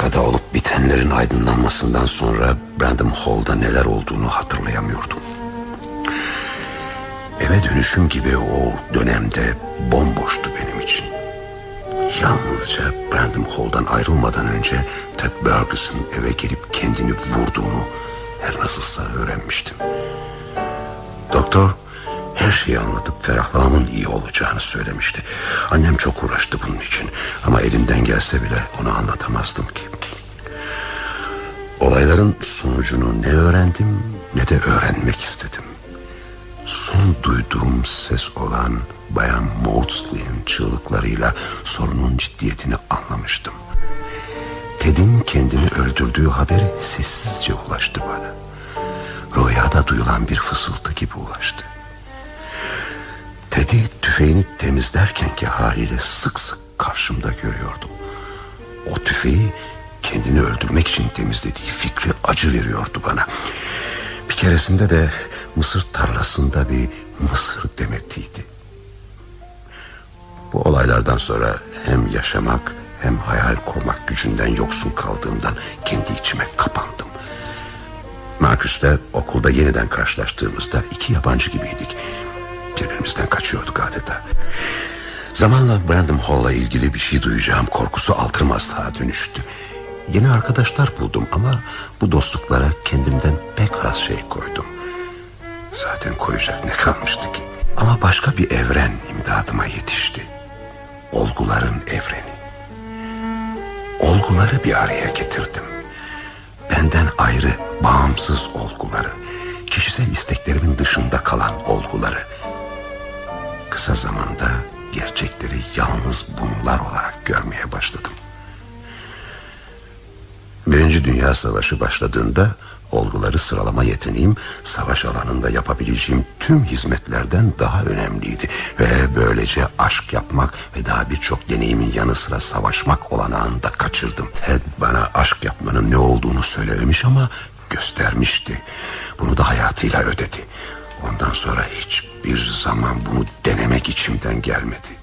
Amerika'da olup bitenlerin aydınlanmasından sonra Brandon Hall'da neler olduğunu hatırlayamıyordum. Eve dönüşüm gibi o dönemde bomboştu benim için. Yalnızca Brandon Hall'dan ayrılmadan önce Ted Burgess'ın eve gelip kendini vurduğunu her nasılsa öğrenmiştim. Doktor her şeyi anlatıp ferahlamamın iyi olacağını söylemişti. Annem çok uğraştı bunun için ama elinden gelse bile onu anlatamazdım ki. Olayların sonucunu ne öğrendim ne de öğrenmek istedim. Son duyduğum ses olan Bayan Maudsley'in çığlıklarıyla sorunun ciddiyetini anlamıştım. Ted'in kendini öldürdüğü haberi sessizce ulaştı bana. Rüyada duyulan bir fısıltı gibi ulaştı. Ted'i tüfeğini temizlerkenki haliyle sık sık karşımda görüyordum. O tüfeği kendini öldürmek için temizlediği fikri acı veriyordu bana. Bir keresinde de mısır tarlasında bir mısır demetiydi. Bu olaylardan sonra hem yaşamak hem hayal kurmak gücünden yoksun kaldığımdan kendi içime kapandım. Marcus'la okulda yeniden karşılaştığımızda iki yabancı gibiydik. Birbirimizden kaçıyorduk adeta. Zamanla Brandon Hall'la ilgili bir şey duyacağım korkusu altırmazlığa dönüştü. Yeni arkadaşlar buldum ama bu dostluklara kendimden pek az şey koydum. Zaten koyacak ne kalmıştı ki? Ama başka bir evren imdadıma yetişti. Olguların evreni. Olguları bir araya getirdim. Benden ayrı, bağımsız olguları. Kişisel isteklerimin dışında kalan olguları. Kısa zamanda gerçekleri yalnız bunlar olarak görmeye başladım. Birinci Dünya Savaşı başladığında olguları sıralama yeteneğim savaş alanında yapabileceğim tüm hizmetlerden daha önemliydi. Ve böylece aşk yapmak ve daha birçok deneyimin yanı sıra savaşmak olanağını da kaçırdım. Ted bana aşk yapmanın ne olduğunu söylememiş ama göstermişti. Bunu da hayatıyla ödedi. Ondan sonra hiçbir zaman bunu denemek içimden gelmedi.